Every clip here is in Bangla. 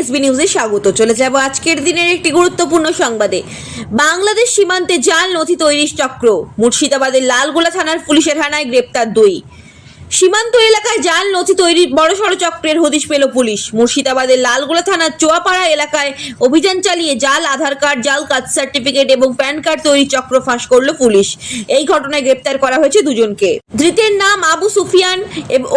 এসবি নিউজে স্বাগত। চলে যাব আজকের দিনের একটি গুরুত্বপূর্ণ সংবাদে। বাংলাদেশ সীমান্তে জাল নথি তৈরির চক্র। মুর্শিদাবাদের লালগোলা থানার পুলিশের হানায় গ্রেপ্তার দুই। সীমান্ত এলাকায় জাল নথি তৈরির বড়সড় চক্রের হদিশ পেল পুলিশ। মুর্শিদাবাদের লালগোলা থানার চোয়াপাড়া এলাকায় অভিযান চালিয়ে জাল, আধার কার্ড, জাল কাস্ট সার্টিফিকেট এবং প্যান কার্ড তৈরির চক্র ফাঁস করল পুলিশ। এই ঘটনায় গ্রেপ্তার করা হয়েছে দুজনকে। ধৃতের নাম আবু সুফিয়ান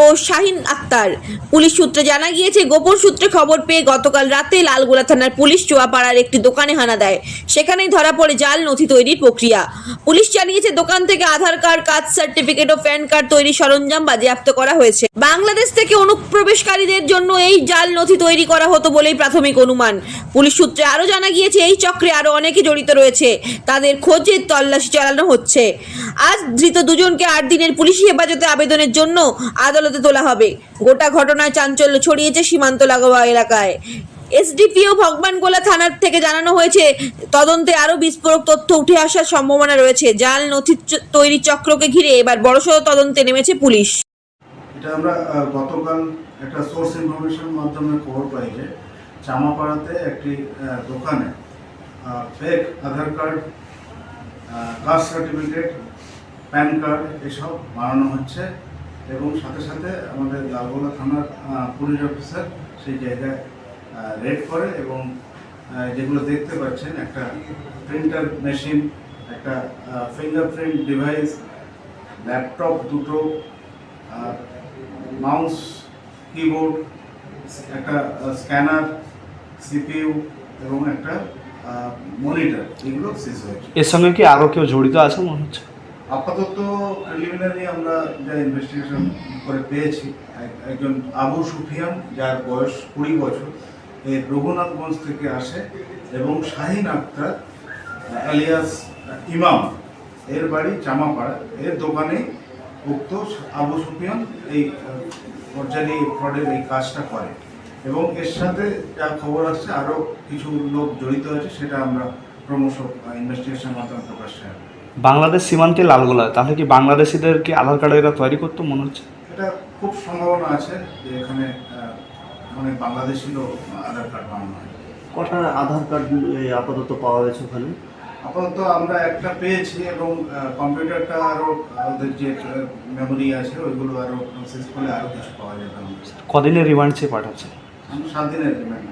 ও শাহিন আক্তার। পুলিশ সূত্রে জানা গিয়েছে, গোপন সূত্রে খবর পেয়ে গতকাল রাতে লালগোলা থানার পুলিশ চোয়াপাড়ার একটি দোকানে হানা দেয়। সেখানেই ধরা পড়ে জাল নথি তৈরির প্রক্রিয়া। পুলিশ জানিয়েছে, দোকান থেকে আধার কার্ড, কাস্ট সার্টিফিকেট ও প্যান কার্ড তৈরির সরঞ্জাম বাজেয়াপ্ত করা হয়েছে। বাংলাদেশ থেকে অনুপ্রবেশকারীদের জন্য এই জাল নথি তৈরি করা হতো বলেই প্রাথমিক অনুমান। পুলিশ সূত্রে আরও জানা গিয়েছে, এই চক্রে আরও অনেকে জড়িত রয়েছে। তাদের খোঁজে তল্লাশি চালানো হচ্ছে। আজ ধৃত দুজনকে আট দিনের পুলিশি হেফাজতে আবেদনের জন্য আদালতে তোলা হবে। গোটা ঘটনায় চাঞ্চল্য ছড়িয়েছে সীমান্ত লাগোয়া এলাকায়। এসডিপিও ভগবানগোলা থানার থেকে জানানো হয়েছে, তদন্তে আরও বিস্ফোরক তথ্য উঠে আসার সম্ভাবনা রয়েছে। জাল নথি তৈরি চক্রকে ঘিরে এবার বড়সড় তদন্তে নেমেছে পুলিশ। এটা আমরা গতকাল একটা সোর্স ইনফরমেশনের মাধ্যমে খবর পাই যে চামাপাড়াতে একটি দোকানে fake Aadhaar card caste certificate PAN card এসব বানানো হচ্ছে এবং সাথে সাথে আমাদের লালগোলা থানার পুলিশ অফিসার সেই জায়গায় রেড করে এবং যেগুলো দেখতে পাচ্ছেন একটা প্রিন্টার মেশিন একটা ফিঙ্গারপ্রিন্ট ডিভাইস ল্যাপটপ দুটো, আর মাউস কিবোর্ড একটা স্ক্যানার সিপিইউ এবং একটা মনিটর এগুলো শেষ হয়েছে। এর সঙ্গে কি আরও কেউ জড়িত আছে মনে হচ্ছে? আপাতত প্রিলিমিনারি আমরা যা ইনভেস্টিগেশন করে পেয়েছি একজন আবু সুফিয়ান যার বয়স কুড়ি বছর এই রঘুনাথগঞ্জ থেকে আসে এবং শাহিন আক্তার আলিয়াস ইমাম। এর বাড়ি জামাপাড়া। এর দোকানে উক্ত আবু সুফিয়ান এই পর্যায়ে এই ফ্রডের এই কাজটা করে। এবং এর সাথে যা খবর আসছে আরও কিছু লোক জড়িত আছে সেটা আমরা ক্রমশ ইনভেস্টিগেশন মাধ্যমে প্রকাশ চাই বাংলাদেশ সীমান্তে লালগোলা তাহলে কি বাংলাদেশিদের কি আধার কার্ড এরা তৈরি করতো মনে হচ্ছে? এটা খুব সম্ভাবনা আছে যে এখানে আহ, অনেক বাংলাদেশি আধার কার্ড বানানো হয়। কটা আধার কার্ড এই, আপাতত পাওয়া গেছে ওখানে? আপাতত আমরা একটা পেয়েছি এবং কম্পিউটারটা আরও আমাদের যে মেমোরি আছে ওইগুলো আরও প্রসেস করলে আরও কিছু পাওয়া যাবে কদিনের রিমান্ড চেয়ে পাঠাচ্ছে? আমি সাত দিনের রিমান্ড